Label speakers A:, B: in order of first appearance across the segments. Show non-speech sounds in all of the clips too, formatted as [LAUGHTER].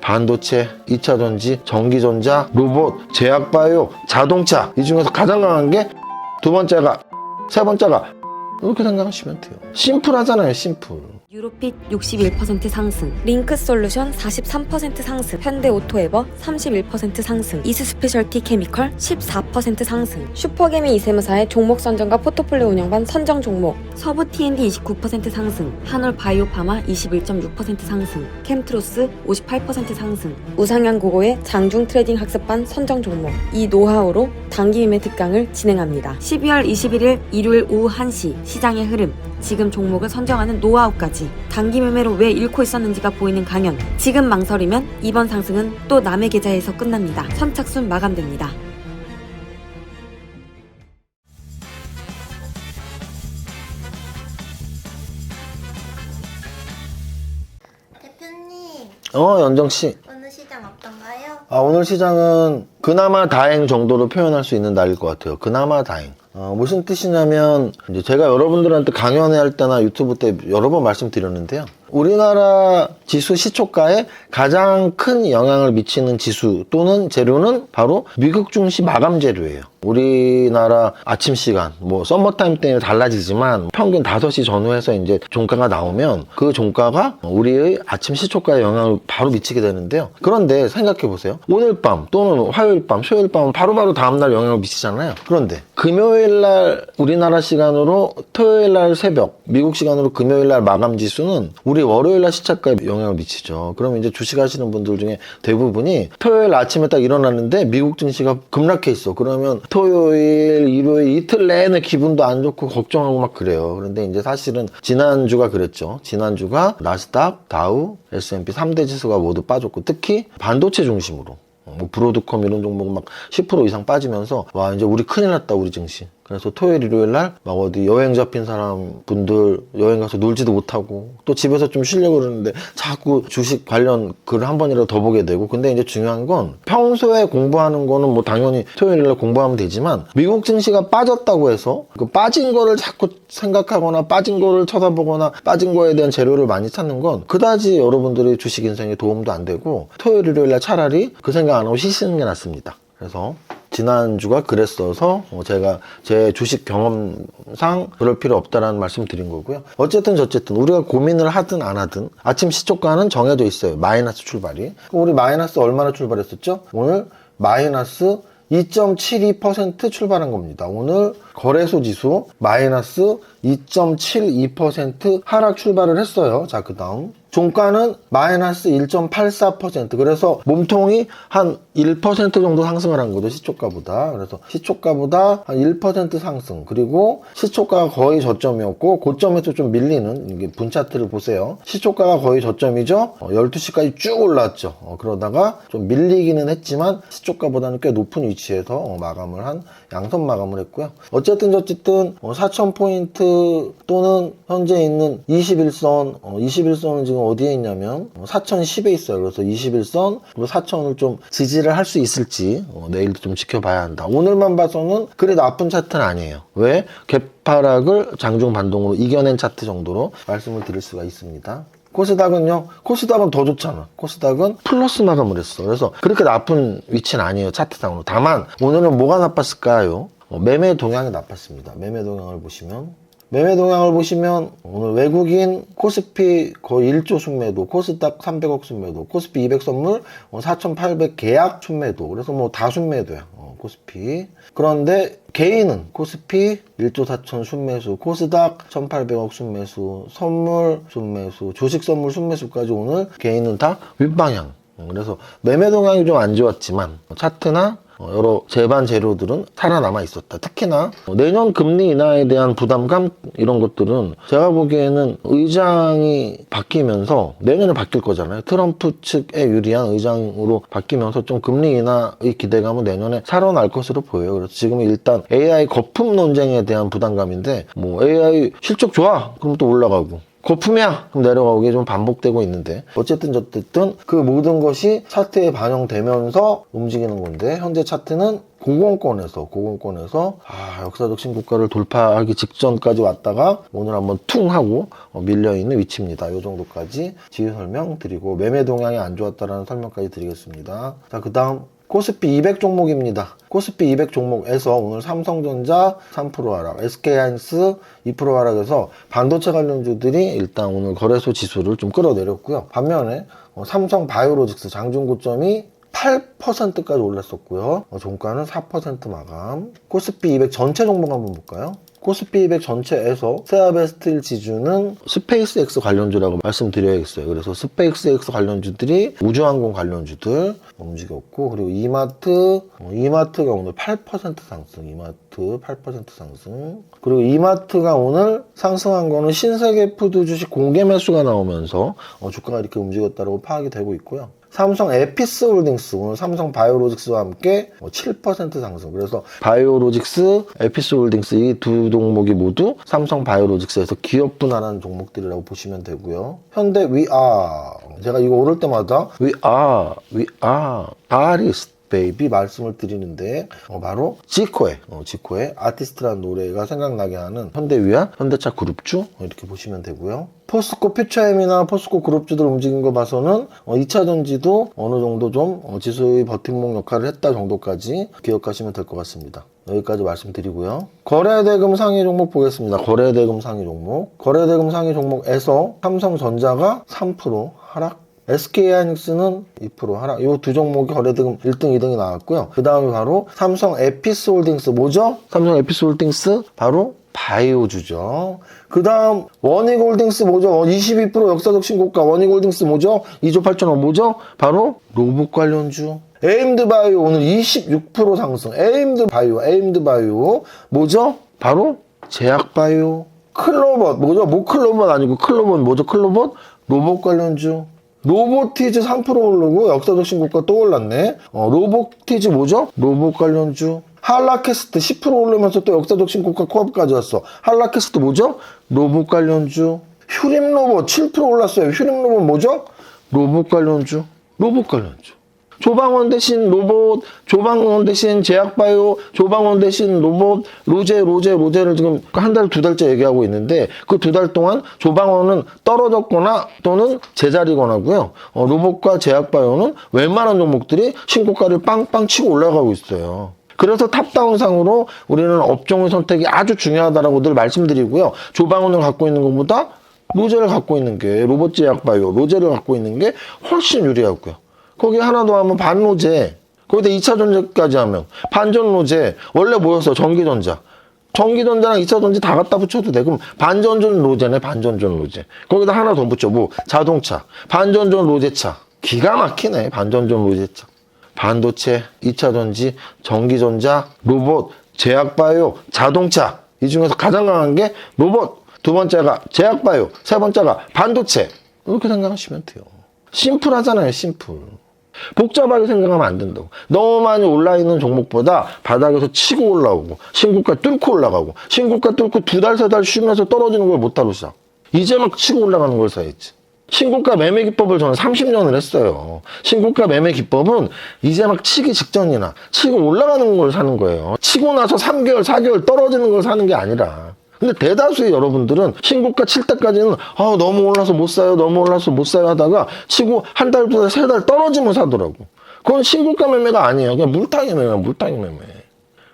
A: 반도체, 2차 전지, 전기전자, 로봇, 제약바이오, 자동차 이 중에서 가장 강한 게 두 번째가 세 번째가 이렇게 생각하시면 돼요. 심플하잖아요, 심플.
B: 유로핏 61% 상승, 링크 솔루션 43% 상승, 현대 오토 에버 31% 상승, 이스 스페셜티 케미컬 14% 상승, 슈퍼개미 이세무사의 종목 선정과 포트폴리오 운영반 선정 종목, 서부 T&D 29% 상승, 한올 바이오파마 21.6% 상승, 캠트로스 58% 상승, 우상향 고고의 장중 트레이딩 학습반 선정 종목. 이 노하우로 단기 매매 특강을 진행합니다. 12월 21일 일요일 오후 1시 시장의 흐름, 지금 종목을 선정하는 노하우까지 단기 매매로 왜 잃고 있었는지가 보이는 강연. 지금 망설이면 이번 상승은 또 남의 계좌에서 끝납니다. 선착순 마감됩니다.
C: 대표님,
A: 어, 연정 씨.
C: 오늘 시장 어떤가요?
A: 아, 오늘 시장은 그나마 다행 정도로 표현할 수 있는 날일 것 같아요. 그나마 다행. 어, 무슨 뜻이냐면, 이제 제가 여러분들한테 강연할 때나 유튜브 때 여러 번 말씀드렸는데요. 우리나라 지수 시초가에 가장 큰 영향을 미치는 지수 또는 재료는 바로 미국 증시 마감 재료예요. 우리나라 아침 시간, 뭐 썸머타임 때문에 달라지지만 평균 5시 전후에서 이제 종가가 나오면 그 종가가 우리의 아침 시초가에 영향을 바로 미치게 되는데요. 그런데 생각해 보세요. 오늘 밤 또는 화요일 밤, 수요일 밤은 바로바로 다음날 영향을 미치잖아요. 그런데 금요일 날 우리나라 시간으로 토요일 날 새벽, 미국 시간으로 금요일 날 마감 지수는 우리 월요일 날 시차가에 영향을 미치죠. 그러면 이제 주식 하시는 분들 중에 대부분이 토요일 아침에 딱 일어났는데 미국 증시가 급락해 있어. 그러면 토요일, 일요일 이틀 내내 기분도 안 좋고 걱정하고 막 그래요. 그런데 이제 사실은 지난주가 그랬죠. 지난주가 나스닥, 다우, S&P 3대 지수가 모두 빠졌고 특히 반도체 중심으로 뭐 브로드컴 이런 종목은 막 10% 이상 빠지면서 와 이제 우리 큰일 났다 우리 증시 그래서 토요일 일요일 날 막 어디 여행 잡힌 사람 분들 여행 가서 놀지도 못하고 또 집에서 좀 쉬려고 그러는데 자꾸 주식 관련 글을 한 번이라도 더 보게 되고 근데 이제 중요한 건 평소에 공부하는 거는 뭐 당연히 토요일 날 공부하면 되지만 미국 증시가 빠졌다고 해서 그 빠진 거를 자꾸 생각하거나 빠진 거를 쳐다보거나 빠진 거에 대한 재료를 많이 찾는 건 그다지 여러분들의 주식 인생에 도움도 안 되고 토요일 일요일 날 차라리 그 생각 안 하고 쉬시는 게 낫습니다. 그래서 지난주가 그랬어서 어, 제가 제 주식 경험상 그럴 필요 없다라는 말씀 드린 거고요. 어쨌든 저쨌든 우리가 고민을 하든 안 하든 아침 시초가는 정해져 있어요. 마이너스 출발이. 우리 마이너스 얼마나 출발했었죠? 오늘 마이너스 2.72% 출발한 겁니다. 오늘 거래소 지수 마이너스 2.72% 하락 출발을 했어요. 자, 그 다음. 종가는 마이너스 1.84% 그래서 몸통이 한 1% 정도 상승을 한 거죠 시초가보다. 그래서 시초가보다 한 1% 상승. 그리고 시초가가 거의 저점이었고 고점에서 좀 밀리는 이게 분 차트를 보세요. 시초가가 거의 저점이죠? 어, 12시까지 쭉 올라왔죠. 어, 그러다가 좀 밀리기는 했지만 시초가보다는 꽤 높은 위치에서 어, 마감을 한 양선 마감을 했고요. 어쨌든 저쨌든 4,000포인트 또는 현재 있는 21선 21선은 지금 어디에 있냐면 4,010에 있어요. 그래서 21선 그리고 4,000을 좀 지지를 할 수 있을지 어, 내일도 좀 지켜봐야 한다. 오늘만 봐서는 그래 나쁜 차트는 아니에요. 왜? 개파락을 장중 반동으로 이겨낸 차트 정도로 말씀을 드릴 수가 있습니다. 코스닥은요, 코스닥은 더 좋잖아. 코스닥은 플러스 마감을 했어. 그래서 그렇게 나쁜 위치는 아니에요. 차트상으로. 다만, 오늘은 뭐가 나빴을까요? 어, 매매 동향이 나빴습니다. 매매 동향을 보시면 매매 동향을 보시면 오늘 외국인 코스피 거의 1조 순매도, 코스닥 300억 순매도, 코스피 200 선물 4,800 계약 순매도. 그래서 뭐 다 순매도야. 어, 코스피. 그런데 개인은 코스피 1조 4천 순매수, 코스닥 1,800억 순매수, 선물 순매수, 주식 선물 순매수까지 오늘 개인은 다 윗방향. 어, 그래서 매매 동향이 좀 안 좋았지만 차트나 어, 여러 제반 재료들은 살아남아 있었다. 특히나 어, 내년 금리 인하에 대한 부담감 이런 것들은 제가 보기에는 의장이 바뀌면서 내년에 바뀔 거잖아요. 트럼프 측에 유리한 의장으로 바뀌면서 좀 금리 인하의 기대감은 내년에 살아날 것으로 보여요. 그래서 지금 일단 AI 거품 논쟁에 대한 부담감인데 뭐 AI 실적 좋아 그럼 또 올라가고 거품이야! 그럼 내려가고 이게 좀 반복되고 있는데 어쨌든 저쨌든 그 모든 것이 차트에 반영되면서 움직이는 건데 현재 차트는 고공권에서 고공권에서 아, 역사적 신고가를 돌파하기 직전까지 왔다가 오늘 한번 퉁 하고 어, 밀려 있는 위치입니다. 이 정도까지 지휘 설명 드리고 매매 동향이 안 좋았다라는 설명까지 드리겠습니다. 자, 그다음 코스피 200 종목입니다. 코스피 200 종목에서 오늘 삼성전자 3% 하락, SK하이닉스 2% 하락해서 반도체 관련주들이 일단 오늘 거래소 지수를 좀 끌어내렸고요. 반면에 어, 삼성 바이오로직스 장중 고점이 8%까지 올랐었고요. 어, 종가는 4% 마감. 코스피 200 전체 종목 한번 볼까요? 코스피 200 전체에서 세아베스틸 지주는 스페이스X 관련주라고 말씀드려야겠어요. 그래서 스페이스X 관련주들이 우주항공 관련주들 움직였고 그리고 이마트 어, 이마트가 오늘 8% 상승 이마트 8% 상승 그리고 이마트가 오늘 상승한 거는 신세계 푸드 주식 공개 매수가 나오면서 어, 주가가 이렇게 움직였다고 파악이 되고 있고요. 삼성 에피스 홀딩스 오늘 삼성 바이오로직스와 함께 어, 7% 상승. 그래서 바이오로직스, 에피스 홀딩스 이 두 종목이 모두 삼성 바이오로직스에서 기업 분할한 종목들이라고 보시면 되고요. 현대 위아 제가 이거 오를 때마다 위아 위아 아리스 베이비 말씀을 드리는데 어, 바로 지코의 어, 지코의 아티스트라는 노래가 생각나게 하는 현대위아 현대차 그룹주 어, 이렇게 보시면 되고요. 포스코 퓨처엠이나 포스코 그룹주들 움직인 거 봐서는 어, 2차 전지도 어느 정도 좀 어, 지수의 버팀목 역할을 했다 정도까지 기억하시면 될 것 같습니다. 여기까지 말씀드리고요. 거래대금 상위 종목 보겠습니다. 거래대금 상위 종목. 거래대금 상위 종목에서 삼성전자가 3% 하락 SK하이닉스는 2% 하락. 이 두 종목이 거래대금 1등, 2등이 나왔고요. 그 다음에 바로 삼성 에피스 홀딩스 뭐죠? 삼성 에피스 홀딩스 바로 바이오주죠. 그 다음 원익 홀딩스 뭐죠? 22% 역사적 신고가 원익 홀딩스 뭐죠? 2조 8천억 뭐죠? 바로 로봇 관련주. 에임드 바이오 오늘 26% 상승. 에임드 바이오, 에임드 바이오 뭐죠? 바로 제약 바이오. 클로봇 뭐죠? 뭐 클로봇 아니고 클로봇 뭐죠? 클로봇 로봇 관련주. 로보티즈 3% 오르고 역사적 신고가 또 올랐네. 어, 로보티즈 뭐죠? 로봇 관련주. 한라캐스트 10% 오르면서 또 역사적 신고가 코앞까지 왔어. 한라캐스트 뭐죠? 로봇 관련주. 휴림 로봇 7% 올랐어요. 휴림 로봇 뭐죠? 로봇 관련주. 로봇 관련주. 조방원 대신 로봇, 조방원 대신 제약바이오, 조방원 대신 로봇, 로제, 로제, 로제를 지금 한 달, 두 달째 얘기하고 있는데 그 두 달 동안 조방원은 떨어졌거나 또는 제자리거나고요. 어, 로봇과 제약바이오는 웬만한 종목들이 신고가를 빵빵 치고 올라가고 있어요. 그래서 탑다운상으로 우리는 업종의 선택이 아주 중요하다라고 늘 말씀드리고요. 조방원을 갖고 있는 것보다 로제를 갖고 있는 게 로봇 제약바이오, 로제를 갖고 있는 게 훨씬 유리하고요. 거기 하나 더 하면 반로제. 거기다 2차 전지까지 하면 반전 로제. 원래 뭐였어? 전기전자. 전기전자랑 2차 전지 다 갖다 붙여도 돼. 그럼 반전전 로제네, 반전전 로제. 거기다 하나 더 붙여. 뭐, 자동차. 반전전 로제차. 기가 막히네, 반전전 로제차. 반도체, 2차 전지, 전기전자, 로봇, 제약바이오, 자동차. 이 중에서 가장 강한 게 로봇. 두 번째가 제약바이오. 세 번째가 반도체. 이렇게 생각하시면 돼요. 심플하잖아요, 심플. 복잡하게 생각하면 안 된다고. 너무 많이 올라있는 종목보다 바닥에서 치고 올라오고, 신고가 뚫고 올라가고, 신고가 뚫고 두 달, 세 달 쉬면서 떨어지는 걸못 다루시죠. 이제 막 치고 올라가는 걸 사야지. 신고가 매매 기법을 저는 30년을 했어요. 신고가 매매 기법은 이제 막 치기 직전이나 치고 올라가는 걸 사는 거예요. 치고 나서 3개월, 4개월 떨어지는 걸 사는 게 아니라. 근데 대다수의 여러분들은 신고가 칠 때까지는 아 너무 올라서 못 사요 너무 올라서 못 사요 하다가 치고 한 달, 두 달, 세달 떨어지면 사더라고. 그건 신고가 매매가 아니에요. 그냥 물타기 매매 물타기 매매.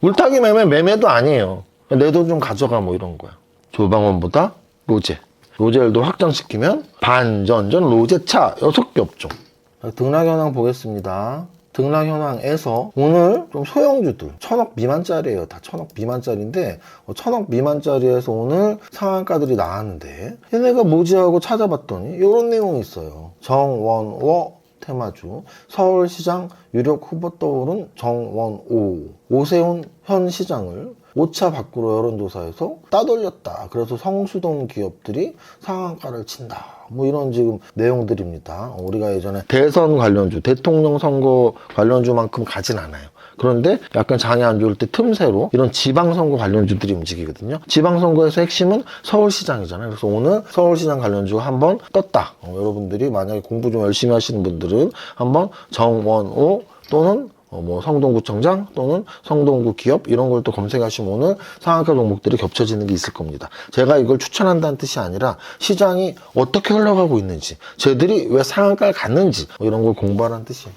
A: 물타기 매매 매매도 아니에요. 내 돈 좀 가져가 뭐 이런 거야. 조방원보다 로제. 로제를 더 확장시키면 반전전 로제차 여섯 개 업종. 등락 현황 보겠습니다 등락 현황에서 오늘 좀 소형주들 천억 미만짜리예요. 다 천억 미만짜리인데 어, 천억 미만짜리에서 오늘 상한가들이 나왔는데 얘네가 뭐지 하고 찾아봤더니 이런 내용이 있어요. 정원워 테마주 서울시장 유력 후보 떠오른 정원오 오세훈 현 시장을 5차 밖으로 여론조사에서 따돌렸다. 그래서 성수동 기업들이 상한가를 친다. 뭐 이런 지금 내용들입니다. 우리가 예전에 대선 관련주, 대통령 선거 관련주만큼 가진 않아요. 그런데 약간 장이 안 좋을 때 틈새로 이런 지방선거 관련주들이 움직이거든요. 지방선거에서 핵심은 서울시장이잖아요. 그래서 오늘 서울시장 관련주가 한번 떴다. 어, 여러분들이 만약에 공부 좀 열심히 하시는 분들은 한번 정원호 또는 어, 뭐 성동구청장 또는 성동구 기업 이런 걸 또 검색하시면 오늘 상한가 종목들이 겹쳐지는 게 있을 겁니다. 제가 이걸 추천한다는 뜻이 아니라 시장이 어떻게 흘러가고 있는지, 쟤들이 왜 상한가를 갔는지 뭐 이런 걸 공부하라는 뜻이에요.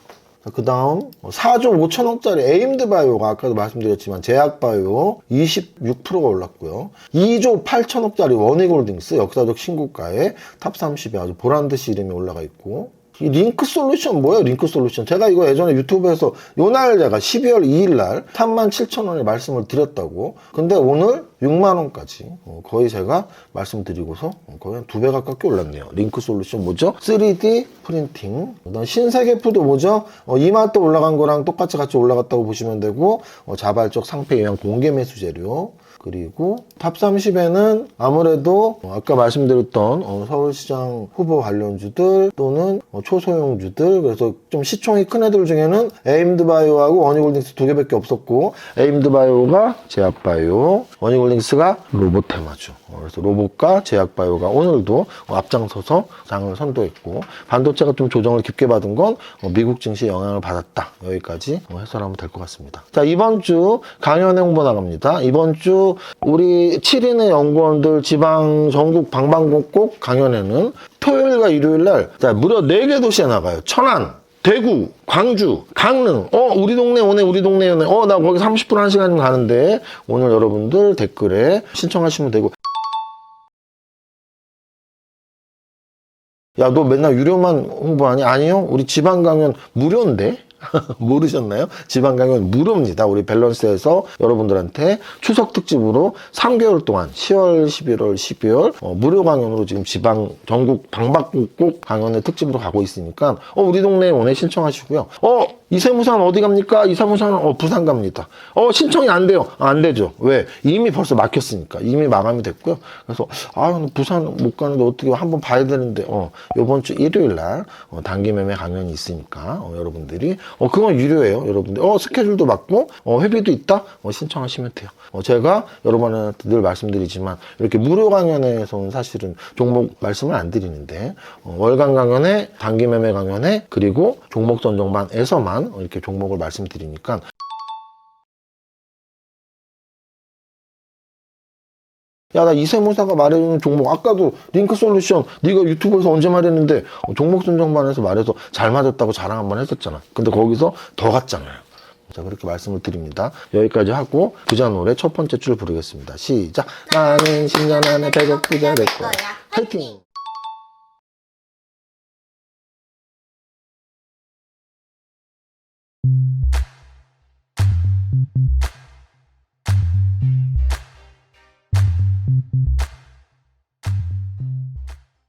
A: 그 다음 4조 5천억짜리 에임드 바이오가 아까도 말씀드렸지만 제약바이오 26%가 올랐고요. 2조 8천억짜리 원익홀딩스 역사적 신고가에 탑 30에 아주 보란듯이 이름이 올라가 있고 이 링크 솔루션 뭐예요? 링크 솔루션. 제가 이거 예전에 유튜브에서 요날 제가 12월 2일 날 3만 7천 원에 말씀을 드렸다고. 근데 오늘 6만 원까지 어, 거의 제가 말씀드리고서 거의 한 두 배 가깝게 올랐네요. 링크 솔루션 뭐죠? 3D 프린팅. 그다음 신세계푸드 뭐죠? 어, 이마트 올라간 거랑 똑같이 같이 올라갔다고 보시면 되고 어, 자발적 상패 영향 공개 매수 재료. 그리고 탑 30에는 아무래도 어, 아까 말씀드렸던 어, 서울시장 후보 관련주들 또는 어, 초소형주들 그래서 좀 시총이 큰 애들 중에는 에임드바이오하고 원익홀딩스 두 개밖에 없었고 에임드바이오가 제약바이오 원익홀딩스가 로보테마주. 어, 그래서 로봇과 제약바이오가 오늘도 어, 앞장서서 장을 선도했고 반도체가 좀 조정을 깊게 받은 건 어, 미국 증시에 영향을 받았다. 여기까지 어, 해설하면 될 것 같습니다. 자 이번 주 강연회 홍보 나갑니다. 이번 주 우리 7인의 연구원들 지방 전국 방방곡곡 강연회는 토요일과 일요일 날 자, 무려 4개 도시에 나가요. 천안, 대구, 광주, 강릉. 어, 우리 동네 오네, 우리 동네 오네. 어, 나 거기 30분 1시간 가는데 오늘 여러분들 댓글에 신청하시면 되고 야, 너 맨날 유료만 홍보하니? 아니요. 우리 지방 강연 무료인데? [LAUGHS] 모르셨나요? 지방 강연 무료입니다. 우리 밸런스에서 여러분들한테 추석 특집으로 3개월 동안 10월, 11월, 12월 어, 무료 강연으로 지금 지방 전국 방방곡곡 강연의 특집으로 가고 있으니까 어, 우리 동네에 오늘 신청하시고요. 어, 이세무산 어디 갑니까? 이세무산은 어, 부산 갑니다. 어, 신청이 안 돼요. 아, 안 되죠. 왜? 이미 벌써 막혔으니까. 이미 마감이 됐고요. 그래서 아, 부산 못 가는데 어떻게 한번 봐야 되는데 어, 요번 주 일요일 날 어, 단기 매매 강연이 있으니까 어, 여러분들이 어, 그건 유료예요. 여러분들. 어, 스케줄도 맞고 어, 회비도 있다. 어, 신청하시면 돼요. 어, 제가 여러분한테 늘 말씀드리지만 이렇게 무료 강연에서는 사실은 종목 말씀을 안 드리는데 어, 월간 강연에 단기 매매 강연에 그리고 종목 전정반에서만 어, 이렇게 종목을 말씀드리니까 야, 나 이세무사가 말해주는 종목, 아까도 링크 솔루션, 네가 유튜브에서 언제 말했는데, 어, 종목 선정반에서 말해서 잘 맞았다고 자랑 한번 했었잖아. 근데 거기서 더 갔잖아요. 자, 그렇게 말씀을 드립니다. 여기까지 하고, 부자 노래 첫 번째 줄 부르겠습니다. 시작. 나는 10년 안에 백억 부자 될 거야. 화이팅!